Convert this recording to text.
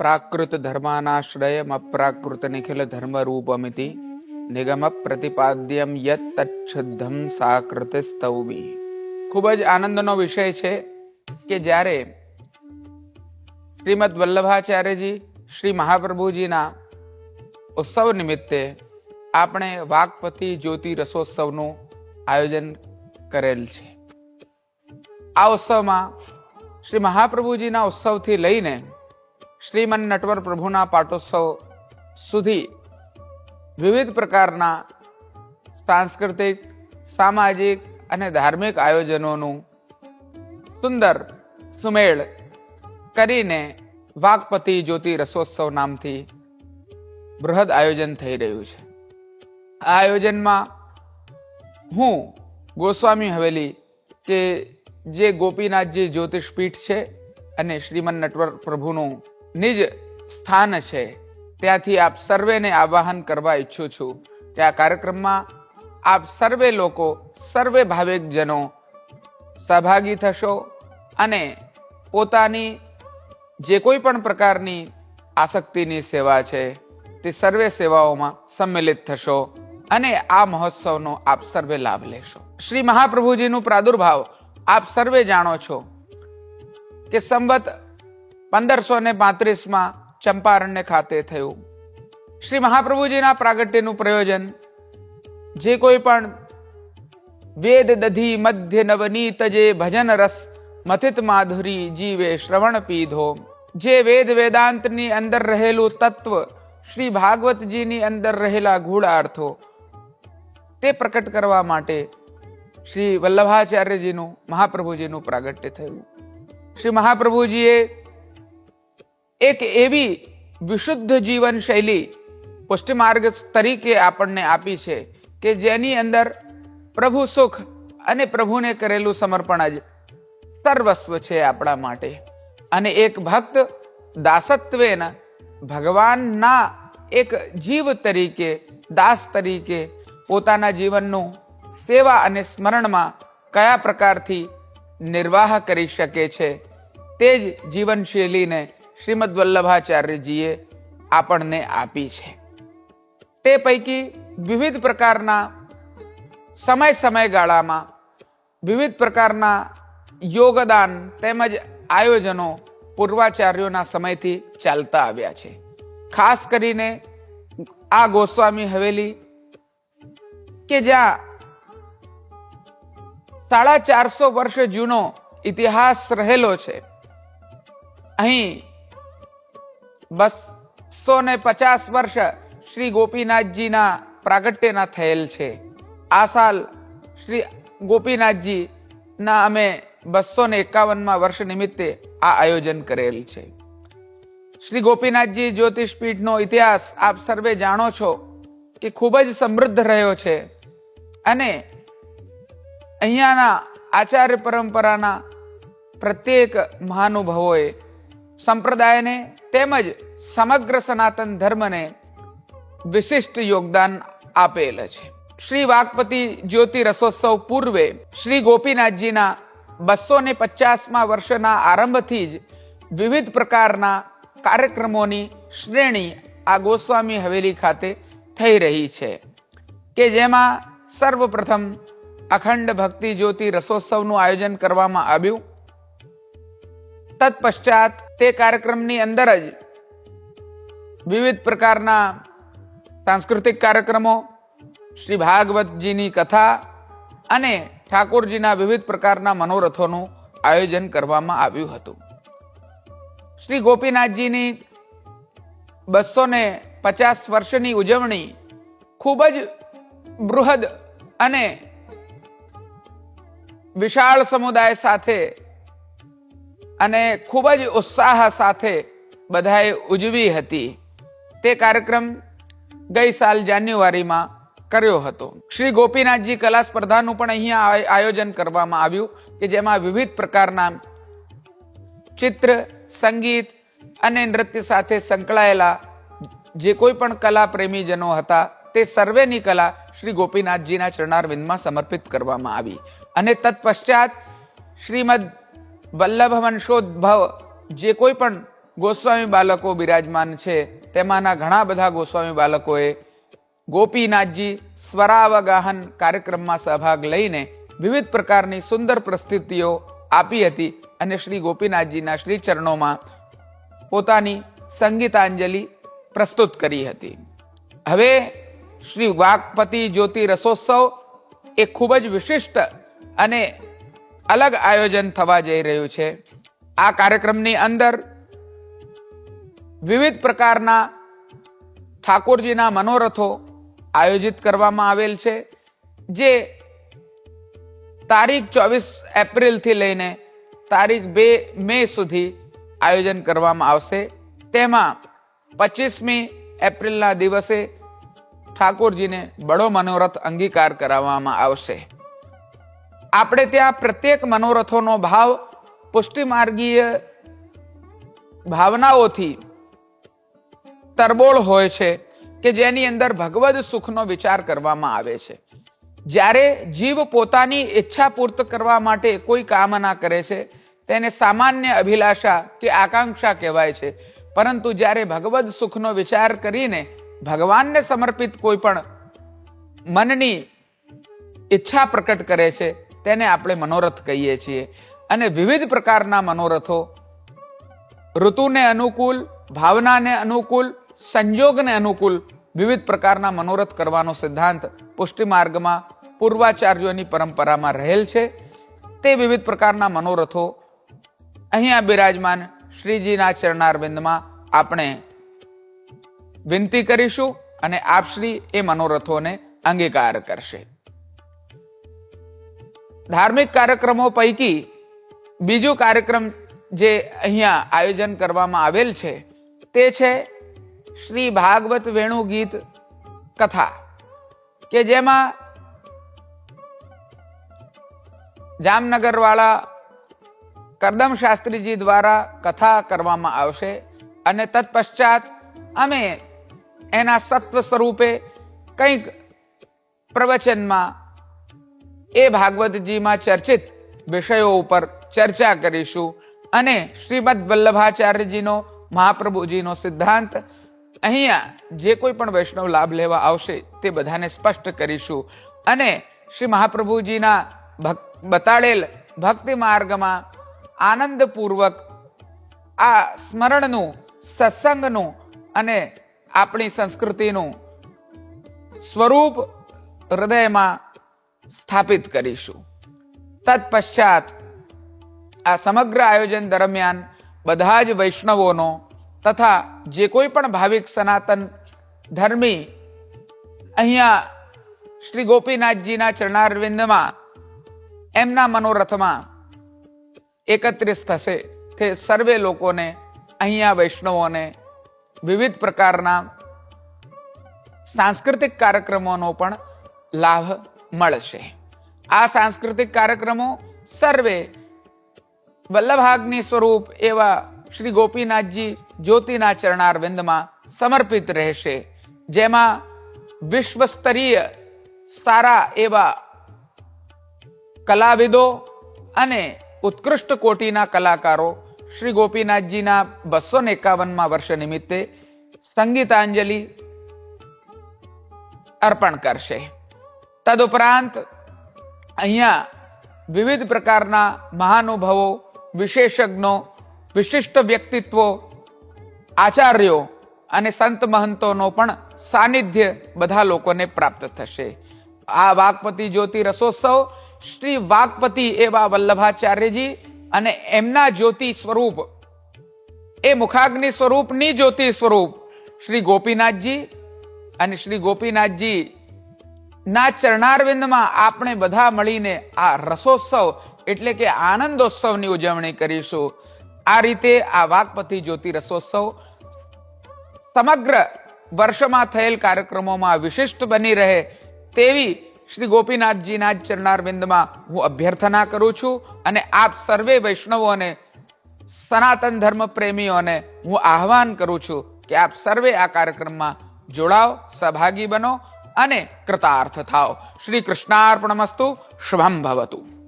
પ્રાકૃત ધર્માનાશ્રયમ અપ્રાકૃત નિખિલ ધર્મ રૂપમિતિ નિગમ પ્રતિપાદ્યમ યત તચ્છુદ્ધમ સાકૃત સ્તૌમી ખૂબ જ આનંદનો વિષય છે કે જ્યારે શ્રીમદ વલ્લભાચાર્યજી શ્રી મહાપ્રભુજીના ઉત્સવ નિમિત્તે આપણે વાકપતિ જ્યોતિ રસોત્સવનું આયોજન કરેલ છે આ ઉત્સવમાં શ્રી મહાપ્રભુજીના ઉત્સવથી લઈને શ્રીમન નટવર પ્રભુના પાટોત્સવ સુધી વિવિધ પ્રકારના સાંસ્કૃતિક, સામાજિક અને ધાર્મિક આયોજનોનું સુંદર સુમેળ કરીને વાઘપતિ જ્યોતિ રસોત્સવ નામથી બૃહદ આયોજન થઈ રહ્યું છે. આ આયોજનમાં હું, ગોસ્વામી હવેલી, કે જે ગોપીનાથજી જ્યોતિષ પીઠ છે અને શ્રીમન નટવર પ્રભુનું નિજ સ્થાન છે. ત્યાંથી આપ સર્વેને આવાહન કરવા ઈચ્છું છું. કે આ કાર્યક્રમમાં આપ સર્વે લોકો, સર્વે ભાવિકજનો સહભાગી થશો અને પોતાની જે કોઈ પણ પ્રકારની આસક્તિની સેવા છે, તે સર્વે સેવાઓમાં સંમેલિત થશો અને આ મહોત્સવનો આપ સર્વે લાભ લેશો. શ્રી મહાપ્રભુજીનું પ્રાદુર્ભાવ આપ સર્વે જાણો છો કે સંવત પંદરસો ને પાંત્રીસમાં ચંપારણ્ય ખાતે થયું. શ્રી મહાપ્રભુજીના પ્રાગટ્યનું પ્રયોજન, જે કોઈ પણ વેદ દધી મધ્ય નવનીત જે ભજન રસ મથિત માધુરી જીવે શ્રવણ પીધો. જે વેદ વેદાંતની અંદર રહેલું તત્વ શ્રી ભાગવતજીની અંદર રહેલા ગૂઢાર્થો, તે પ્રકટ કરવા માટે શ્રી વલ્લભાચાર્યજીનું, મહાપ્રભુજીનું પ્રાગટ્ય થયું. શ્રી મહાપ્રભુજીએ એક એવી વિશુદ્ધ જીવન શૈલી પુષ્ટિમાર્ગ તરીકે આપણને આપી છે કે જેની અંદર પ્રભુ સુખ અને પ્રભુને કરેલું સમર્પણ જ સર્વસ્વ છે આપણા માટે. અને એક ભક્ત દાસત્વેન ભગવાનના એક જીવ તરીકે, દાસ તરીકે પોતાના જીવનનું સેવા અને સ્મરણમાં કયા પ્રકારથી નિર્વાહ કરી શકે છે તે જ જીવનશૈલીને શ્રીમદ વલ્લભાચાર્યજીએ આપણને આપી છે. તે પૈકી વિવિધ પ્રકારના સમય સમયગાળામાં વિવિધ પ્રકારના યોગદાન તેમજ આયોજનો પૂર્વાચાર્યોના સમયથી ચાલતા આવ્યા છે. ખાસ કરીને આ ગોસ્વામી હવેલી કે જ્યાં સાડા ચારસો વર્ષ જૂનો ઇતિહાસ રહેલો છે. અહીં બસો ને પચાસ વર્ષ શ્રી ગોપીનાથજીના પ્રાગટ્યના થયેલ છે. આ સાલ શ્રી ગોપીનાથજી ના અમે બસો ને એકાવનમાં વર્ષ નિમિત્તે આ આયોજન કરેલ છે. શ્રી ગોપીનાથજી જ્યોતિષ પીઠનો ઇતિહાસ આપ સર્વે જાણો છો કે ખૂબ જ સમૃદ્ધ રહ્યો છે અને અહીંયાના આચાર્ય પરંપરાના પ્રત્યેક મહાનુભાવોએ સંપ્રદાયને તેમજ સમગ્ર સનાતન ધર્મને વિશિષ્ટ યોગદાન આપેલ છે. શ્રી વાઘપતિ જ્યોતિ રસોત્સવ પૂર્વે શ્રી ગોપીનાથજીના બસો ને પચાસમાં વર્ષના આરંભથી જ વિવિધ પ્રકારના કાર્યક્રમોની શ્રેણી આ ગોસ્વામી હવેલી ખાતે થઈ રહી છે કે જેમાં સર્વપ્રથમ અખંડ ભક્તિ જ્યોતિ રસોત્સવનું આયોજન કરવામાં આવ્યું તત્પશ્ચાત તે કાર્યક્રમની અંદર જ વિવિધ પ્રકારના સાંસ્કૃતિક કાર્યક્રમો, શ્રી ભાગવતજીની કથા અને ઠાકોરજીના વિવિધ પ્રકારના મનોરથોનું આયોજન કરવામાં આવ્યું હતું. શ્રી ગોપીનાથજીની બસો ને પચાસ વર્ષની ઉજવણી ખૂબ જ બૃહદ અને વિશાળ સમુદાય સાથે અને ખૂબ જ ઉત્સાહ સાથે બધાએ ઉજવી હતી. તે કાર્યક્રમ ગઈ સાલ જાન્યુઆરીમાં કર્યો હતો. શ્રી ગોપીનાથજી કલા સ્પર્ધાનું પણ અહીંયા આયોજન કરવામાં આવ્યું કે જેમાં વિવિધ પ્રકારના ચિત્ર, સંગીત અને નૃત્ય સાથે સંકળાયેલા જે કોઈ પણ કલા પ્રેમીજનો હતા તે સર્વેની કલા શ્રી ગોપીનાથજીના ચરણારવિંદમાં સમર્પિત કરવામાં આવી. અને તત્પશ્ચાત શ્રીમદ વલ્લભ વંશોદ્ભવ જે કોઈ પણ ગોસ્વામી બાલકો બિરાજમાન છે, તેમાંના ઘણા બધા ગોસ્વામી બાલકોએ ગોપીનાથજી સ્વરાવગાહન કાર્યક્રમમાં સહભાગ લઈને વિવિધ પ્રકારની સુંદર પ્રસ્તુતિઓ આપી હતી અને શ્રી ગોપીનાથજીના શ્રી ચરણોમાં પોતાની સંગીતાંજલિ પ્રસ્તુત કરી હતી. હવે શ્રી વાઘપતિ જ્યોતિ રસોત્સવ એ ખૂબ જ વિશિષ્ટ અને અલગ આયોજન થવા જઈ રહ્યું છે. આ કાર્યક્રમની અંદર વિવિધ પ્રકારના ઠાકોરજીના મનોરથો આયોજિત કરવામાં આવેલ છે, જે તારીખ ચોવીસ એપ્રિલથી લઈને તારીખ બે મે સુધી આયોજન કરવામાં આવશે. તેમાં પચીસમી એપ્રિલના દિવસે ઠાકોરજીને બડો મનોરથ અંગીકાર કરાવવામાં આવશે. આપણે ત્યાં પ્રત્યેક મનોરથોનો ભાવ પુષ્ટિમાર્ગીય ભાવનાઓથી તરબોળ હોય છે કે જેની અંદર ભગવદ સુખનો વિચાર કરવામાં આવે છે. જ્યારે જીવ પોતાની ઈચ્છા પૂર્ત કરવા માટે કોઈ કામના કરે છે, તેને સામાન્ય અભિલાષા કે આકાંક્ષા કહેવાય છે. પરંતુ જ્યારે ભગવદ સુખનો વિચાર કરીને ભગવાનને સમર્પિત કોઈ પણ મનની ઈચ્છા પ્રકટ કરે છે તેને આપણે મનોરથ કહીએ છીએ. અને વિવિધ પ્રકારના મનોરથો, ઋતુને અનુકૂળ ભાવનાને અનુકૂળ સંજોગને અનુકૂળ વિવિધ પ્રકારના મનોરથ કરવાનો સિદ્ધાંત પુષ્ટિ માર્ગમાં પૂર્વાચાર્યોની પરંપરામાં રહેલ છે. તે વિવિધ પ્રકારના મનોરથો અહીંયા બિરાજમાન શ્રીજીના ચરણારવિંદમાં આપણે વિનંતી કરીશું અને આપશ્રી એ મનોરથોને અંગીકાર કરશે. ધાર્મિક કાર્યક્રમો પૈકી બીજું કાર્યક્રમ જે અહીંયા આયોજન કરવામાં આવેલ છે તે છે શ્રી ભાગવત વેણુ ગીત કથા, કે જેમાં જામનગરવાળા કરદમ શાસ્ત્રીજી દ્વારા કથા કરવામાં આવશે અને તત્પશ્ચાત અમે એના સત્વ સ્વરૂપે કંઈક પ્રવચનમાં એ ભાગવતજીમાં ચર્ચિત વિષયો ઉપર ચર્ચા કરીશું અને શ્રીમદ વલ્લભાચાર્યજીનો, મહાપ્રભુજીનો સિદ્ધાંત, અહીંયા જે કોઈ પણ વૈષ્ણવ લાભ લેવા આવશે તે બધાને સ્પષ્ટ કરીશું. અને શ્રી મહાપ્રભુજીના બતાડેલ ભક્તિ માર્ગમાં આનંદપૂર્વક આ સ્મરણનું, સત્સંગનું અને આપણી સંસ્કૃતિનું સ્વરૂપ હૃદયમાં સ્થાપિત કરીશું. તત્પશ્ચાત આ સમગ્ર આયોજન દરમિયાન બધા જ વૈષ્ણવોનો તથા જે કોઈ પણ ભાવિક સનાતન ધર્મી અહીંયા શ્રી ગોપીનાથજીના ચરણારવિંદમાં એમના મનોરથમાં એકત્રિત થશે તે સર્વે લોકોને અહીંયા વૈષ્ણવોને વિવિધ પ્રકારના સાંસ્કૃતિક કાર્યક્રમોનો પણ લાભ મળશે. આ સાંસ્કૃતિક કાર્યક્રમો સર્વે વલ્લભાગ્નિ સ્વરૂપ એવા શ્રી ગોપીનાથજી જ્યોતિના ચરણારવિંદમાં સમર્પિત રહેશે. જેમાં વિશ્વસ્તરીય સારા એવા કલાવિદો અને ઉત્કૃષ્ટ કોટીના કલાકારો શ્રી ગોપીનાથજીના બસો ને એકાવનમાં વર્ષ નિમિત્તે સંગીતાંજલિ અર્પણ કરશે. તદુપરાંત અહીંયા વિવિધ પ્રકારના મહાનુભાવો, વિશેષજ્ઞો, વિશિષ્ટ વ્યક્તિત્વો, આચાર્યો અને સંત મહંતોનો પણ સાનિધ્ય બધા લોકોને પ્રાપ્ત થશે. આ વાઘપતિ જ્યોતિ રસોત્સવ શ્રી વાઘપતિ એવા વલ્લભાચાર્યજી અને એમના જ્યોતિ સ્વરૂપ, એ મુખાગ્નિ સ્વરૂપની જ્યોતિ સ્વરૂપ શ્રી ગોપીનાથજી અને શ્રી ગોપીનાથજી ના ચરણારવિંદમાં આપણે બધા મળીને આ રસોત્સવ, એટલે કે આનંદોત્સવની ઉજવણી કરીશું. આ રીતે આ વાઘપતિ જ્યોતિ રસોત્સવ સમગ્ર વર્ષમાં થયેલ કાર્યક્રમોમાં વિશિષ્ટ બની રહે તેવી શ્રી ગોપીનાથજીના ચરણારવિંદમાં હું અભ્યર્થના કરું છું અને આપ સર્વે વૈષ્ણવોને સનાતન ધર્મ પ્રેમીઓને હું આહવાન કરું છું કે આપ સર્વે આ કાર્યક્રમમાં જોડાઓ, સહભાગી બનો અને કૃતાર્થ થાઓ. શ્રી કૃષ્ણાર્પણમસ્તુ શુભમ ભવતું.